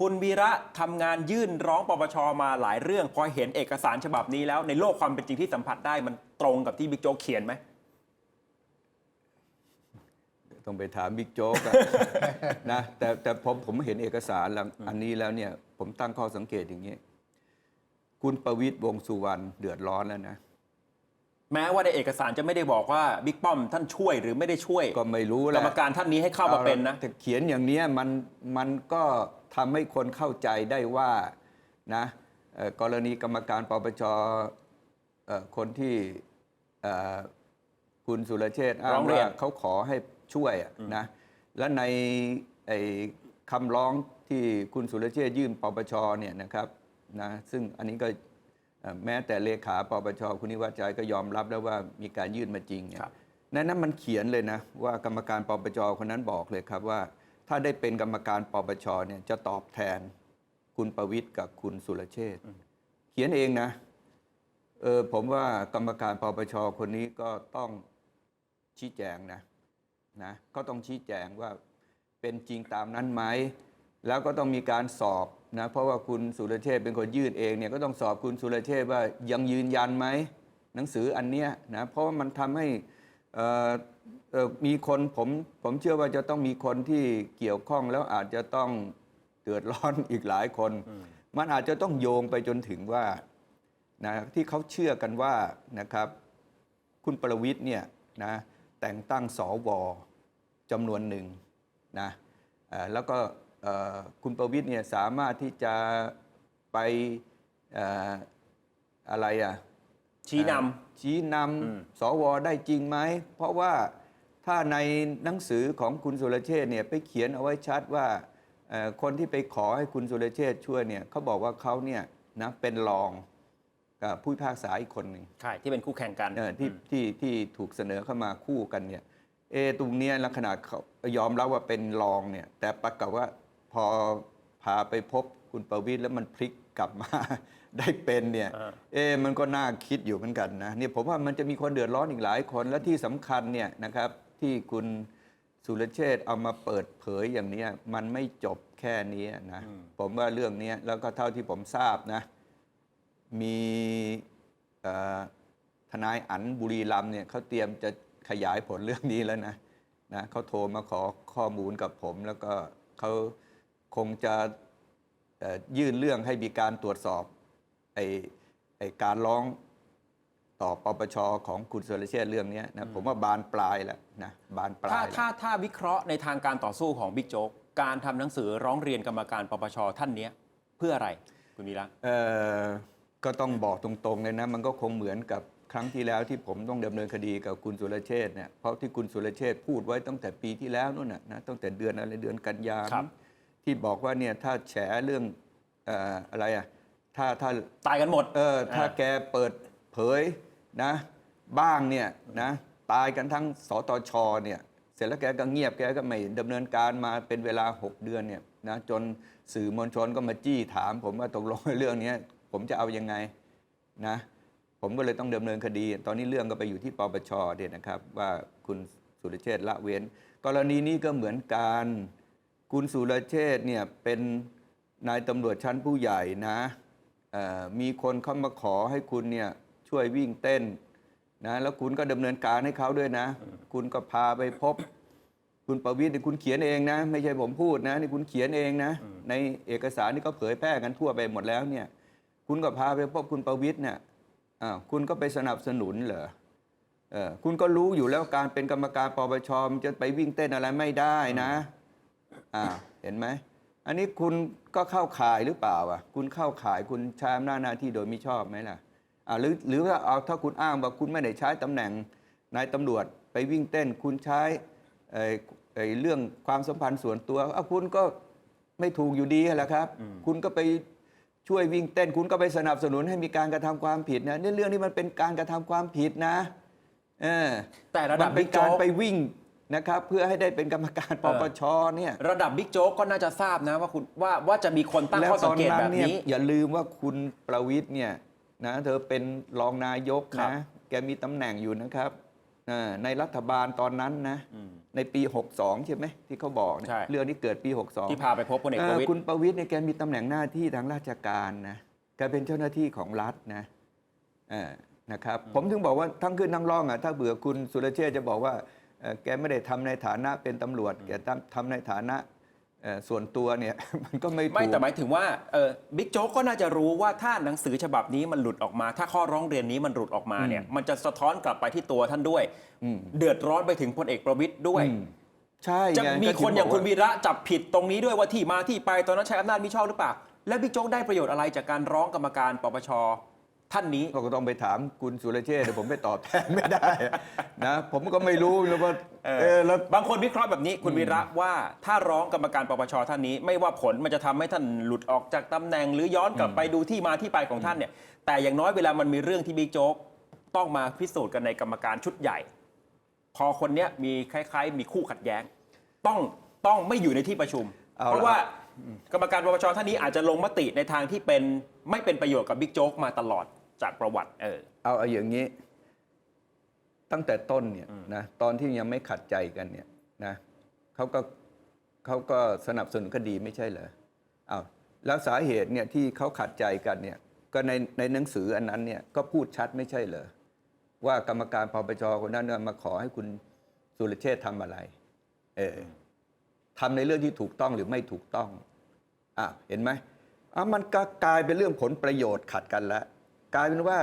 คุณวีระทำงานยื่นร้องปปชมาหลายเรื่อง พอเห็นเอกสารฉบับนี้แล้วในโลกความเป็นจริงที่สัมผัสได้มันตรงกับที่บิ๊กโจ๊กเขียนไหมต้องไปถามบิ๊กโจ๊กอะ นะแต่แต่ผมผมเห็นเอกสารแล้วอันนี้แล้วเนี่ย ผมตั้งข้อสังเกตอย่างนี้ คุณประวิตยวงษ์สุวรรณเดือดร้อนแล้วนะ แม้ว่าในเอกสารจะไม่ได้บอกว่าบิ๊กป้อมท่านช่วยหรือไม่ได้ช่วยก็ไม่รู้แหกรละรมการท่านนี้ให้เข้ามาเป็นนะ แต่เขียนอย่างเนี้ยมันมันก็ ทำให้คนเข้าใจได้ว่านะเอ่อกรณีกรรมการปปชเอ่อคนที่เอ่อคุณสุรเชษฐ์อ้าร้งองเรียว่านเขาขอให้ช่วยอะนะและในไอ้คำร้องที่คุณสุรเชษฐ์ยื่นปปชเนี่ยนะครับนะซึ่งอันนี้ก็เอ่อแม้แต่เลขาปปชคุณนิวัฒน์ใจก็ยอมรับแล้วว่ามีการยื่นมาจริงเนี่ยครับในนั้นมันเขียนเลยนะว่ากรรมการปปชคนนั้นบอกเลยครับว่า ถ้าได้เป็นกรรมการปปชเนี่ยจะตอบแทนคุณประวิทย์กับคุณสุรเชษฐ์เขียนเองนะเออผมว่ากรรมการปปชคนนี้ก็ต้องชี้แจงนะนะก็ต้องชี้แจงว่าเป็นจริงตามนั้นไหมแล้วก็ต้องมีการสอบนะเพราะว่าคุณสุรเชษฐ์เป็นคนยื่นเองเนี่ยก็ต้องสอบคุณสุรเชษฐ์ว่ายังยืนยันไหมหนังสืออันเนี้ยนะเพราะว่ามันทำให้เอ่อเอ่อ มีคนผมผมเชื่อว่าจะต้องมีคนที่เกี่ยวข้องแล้วอาจจะต้องเดือดร้อนอีกหลายคน มันอาจจะต้องโยงไปจนถึงว่านะที่เขาเชื่อกันว่านะครับ คุณประวิทย์เนี่ยนะแต่งตั้งสวจำนวนหนึ่งนะเอ่อแล้วก็เอ่อคุณประวิทย์เนี่ยสามารถที่จะไปเอ่ออะไรอะ ชี้นำเอ่อชี้นอืมำสวได้จริงไหม เพราะว่าถ้าในหนังสือของคุณสุรเชษฐ์เนี่ยไปเขียนเอาไว้ชัดว่าเอ่อคนที่ไปขอให้คุณสุรเชษฐ์ช่วยเนี่ยเขาบอกว่าเขาเนี่ยนะเป็นรองกับผู้พิพากษาอีกคนหนึ่งใช่ที่เป็นคู่แข่งกันเอ่อที่ที่ที่ถูกเสนอเข้ามาคู่กันเนี่ยเออตรงเนี้ยลักษณะเขายอมรับว่าเป็นรองเนี่ยแต่ปรากฏว่าพอพาไปพบคุณประวิตรแล้วมันพลิกกลับมา ได้เป็นเนี่ยอ่าเอ๊ะมันก็น่าคิดอยู่เหมือนกันนะเนี่ยผมว่ามันจะมีคนเดือดร้อนอีกหลายคนและที่สำคัญเนี่ยนะครับที่คุณสุรเชษฐ์เอามาเปิดเผยอย่างเนี้ยมันไม่จบแค่นี้นะผมว่าเรื่องเนี้ยแล้วก็เท่าที่ผมทราบนะ มีเอ่อทนายอันบุรีรัมย์เนี่ยเขาเตรียมจะขยายผลเรื่องนี้แล้วนะนะเขาโทรมาขอข้อมูลกับผม แล้วก็เขาคงจะเอ่อยื่นเรื่องให้มีการตรวจสอบ ไอ้ไอ้การร้องต่อปปชของคุณสุรเชษฐ์เรื่องเนี้ยนะผมว่าบานปลายแล้วนะบานปลาถ้ายแล้วถ้าถ้าวิเคราะห์ในทางการต่อสู้ของบิ๊กโจ๊กการทำหนังสือร้องเรียนกรรมการปปชท่านเนี้ยเพื่ออะไรคุณวีระเอ่อก็ต้องบอกตรงๆเลยนะมันก็คงเหมือนกับครั้งที่แล้วที่ผมต้องดำเนินคดีกับคุณสุรเชษฐ์เนี่ยเพราะที่คุณสุรเชษฐ์พูดไว้ตั้งแต่ปีที่แล้วนู่นน่ะนะตั้งแต่เดือนอะไรเดือนกันยาครับที่บอกว่าเนี่ยถ้าแฉเรื่องเอ่ออะไรอะ ถ้าถ้าตายกันหมด เออถ้าอ่าแกเปิดเผยนะ บ้างเนี่ยนะตายกันทั้งสตชเนี่ย เสร็จแล้วแกก็เงียบแกก็ไม่ดำเนินการมาเป็นเวลา 6 เดือนเนี่ยนะจนสื่อมวลชนก็มาจี้ถาม ผมว่าตกลงเรื่องเนี้ยผมจะเอายังไงนะผมก็เลยต้องดำเนินคดี ตอนนี้เรื่องก็ไปอยู่ที่ปปชเนี่ยนะครับ ว่าคุณสุรเชษฐ์ละเว้น กรณีนี้ก็เหมือนกันคุณสุรเชษฐ์เนี่ยเป็นนายตำรวจชั้นผู้ใหญ่นะเอ่อ มีคนเข้ามาขอให้คุณเนี่ยช่วยวิ่งเต้นนะแล้วคุณก็ดำเนินการให้เขาด้วยนะ คุณก็พาไปพบ คุณประวิตรคุณเขียนเองนะ ไม่ใช่ผมพูดนะนี่คุณเขียนเองนะ ในเอกสารที่เขาเผยแพร่กันทั่วไปหมดแล้วเนี่ย คุณก็พาไปพบคุณประวิตรเนี่ยอ้าวคุณก็ไปสนับสนุนเหรอเออคุณก็รู้อยู่แล้วการเป็นกรรมการปปชมันจะไปวิ่งเต้นอะไรไม่ได้นะอ่าวเห็นไหม อันนี้คุณก็เข้าข่ายหรือเปล่าอะ คุณเข้าข่ายคุณใช้อำนาจหน้าที่โดยมิชอบไหมล่ะอ่าหรือหรือว่าเอาถ้าคุณอ้างว่าคุณไม่ได้ใช้ตำแหน่งนายตำรวจไปวิ่งเต้น คุณใช้เอ่อเอ่อเรื่องความสัมพันธ์ส่วนตัวเอาคุณก็ไม่ถูกอยู่ดีแหละครับ คุณก็ไปช่วยวิ่งเต้น คุณก็ไปสนับสนุนให้มีการกระทำความผิดนะเนี่ยเรื่องนี้มันเป็นการกระทำความผิดนะเออแต่ระดับมันเป็บิ๊นกโจ๊การกไปวิ่ง นะครับเพื่อให้ได้เป็นกรรมการปปชเนี่ยระดับบิ๊กโจ๊กก็น่าจะทราบนะว่าคุณว่าว่าจะมีคนตั้งแล้วข้อตสัองนเกตนั้แบนบเนี่ยนี้อย่าลืมว่าคุณประวิทย์เนี่ยนะเธอเป็นรองนายกครับนะแกมีตำแหน่งอยู่นะครับอ่าในรัฐบาลตอนนั้นนะในปี 62 ใช่ไหมที่เขาบอกเนี่ยใช่เรื่องนี้เกิดปี 62 ที่พาไปพบพลเอกประวิตเอ่อคุณประวิตรเนี่ยแกมีตำแหน่งหน้าที่ทางราชการนะแกเป็นเจ้าหน้าที่ของรัฐนะเอ่อนะครับผมถึงบอกว่าทั้งขึ้นทั้งร่องอะถ้าเบื่อคุณสุรเชษฐ์จะบอกว่าเอ่อ แกไม่ได้ทำในฐานะเป็นตำรวจแกทำทำในฐานะเอ่อส่วนตัวเนี่ยมันก็ไม่ถูกไม่แต่หมายถึงว่าเออบิ๊กโจ๊กก็น่าจะรู้ว่าถ้าหนังสือฉบับนี้มันหลุดออกมา ถ้าข้อร้องเรียนนี้มันหลุดออกมาเนี่ยมันจะสะท้อนกลับไปที่ตัวท่านด้วยอืมเดือดร้อนไปถึงพลเอกประวิตยด้วยอืมใช่จะไมีคนอย่างคุณก็ถึวีระจับผิดตรงนี้ด้วยว่าที่มาที่ไปตอนนั้นใช้อำนาจมิชอบหรือเปล่า และบิ๊กโจ๊กได้ประโยชน์อะไรจากการร้องกรรมการปปช ท่านนี้บอกว่าก็ต้องไปถามคุณสุรเชษฐ์เดี๋ยวผมไปตอบแทนไม่ได้นะผมก็ไม่รู้นะว่าเออเออแล้ว บางคนวิเคราะห์แบบนี้คุณวีระว่าถ้าร้องกรรมการปปชท่านนี้ ไม่ว่าผลมันจะทำให้ท่านหลุดออกจากตำแหน่ง หรือย้อนกลับไปดูที่มาที่ไปของท่านเนี่ย แต่อย่างน้อยเวลามันมีเรื่องที่บิ๊กโจ๊กต้องมาพิสูจน์กันในกรรมการชุดใหญ่ พอคนเนี้ยมีคล้ายๆ มีคู่ขัดแย้ง ต้องต้องไม่อยู่ในที่ประชุม เอาละ เพราะว่ากรรมการปปชท่านนี้อาจจะลงมติในทางที่เป็นไม่เป็นประโยชน์กับบิ๊กโจ๊กมาตลอด จากประวัติเออเอาเอาอย่างนี้ ตั้งแต่ต้นเนี่ยนะตอนที่ยังไม่ขัดใจกันเนี่ยนะเขาก็เขาก็สนับสนุนคดีไม่ใช่เหรอเอาวแล้วสาเหตุเนี่ยที่เขาขัดใจกันเนี่ย ก็ในในหนังสืออันนั้นเนี่ยก็พูดชัดไม่ใช่เหรอว่ากรรมการปปชคนนั้นเนี่ยมาขอให้คุณสุรเชษฐ์ทำอะไร เออทำในเรื่องที่ถูกต้องหรือไม่ถูกต้องอะเห็นไหมอะมันก็กลายเป็นเรื่องผลประโยชน์ขัดกันแล้ว กลายเป็นว่า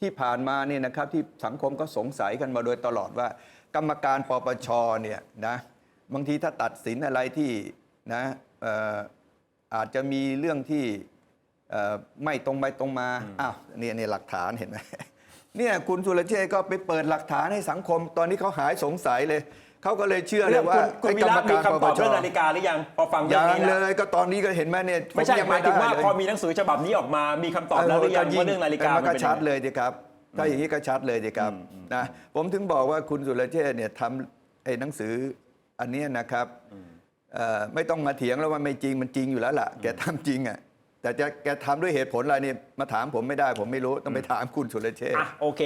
ที่ผ่านมาเนี่ยนะครับที่สังคมก็สงสัยกันมาโดยตลอดว่า กรรมการปปชเนี่ยนะบางทีถ้าตัดสินอะไรที่นะเอ่ออาจจะมีเรื่องที่เอ่อไม่ตรงไปตรงมาอ้าวเนี่ยเนี่ยหลักฐานเห็นไหมเนี่ยคุณสุรเชษฐ์ก็ไปเปิดหลักฐานให้สังคม ตอนนี้เขาหายสงสัยเลย เขาก็เลยเชื่อเลเรื่ยองว่าคุณคุณไอ้วีกรระรมมีการปคำปตอบชเรื่องนาฬิกาหรือยังพอฟังเรื่ยัองงนี้เลแล้วยก็ตอนนี้ก็เห็นไหมเนี่ยไม่ใช่ผยังหมายถึงว่าได้เลยพอมีหนังสือฉบับนี้ออกมามีคำตอบแล้วหรือยังว่าเรื่องนาฬิกามันมันก็เป็นชัยัดงไง เลยสิครับ ถ้าอย่างนี้ก็ชัดเลยสิครับนะผมถึงบอกว่าคุณสุรเชษฐ์เนี่ยทำไอ้หนังสืออันเนี้ยนะครับเอ่อไม่ต้องมาเถียงแล้วว่าไม่จริงมันจริงอยู่แล้วล่ะ แกทำจริงอะแต่จะแกทำด้วยเหตุผลอะไรเนี่ยมาถามผมไม่ได้ ผมไม่รู้ต้องไปถามคุณสุรเชษฐ์ อะโอเค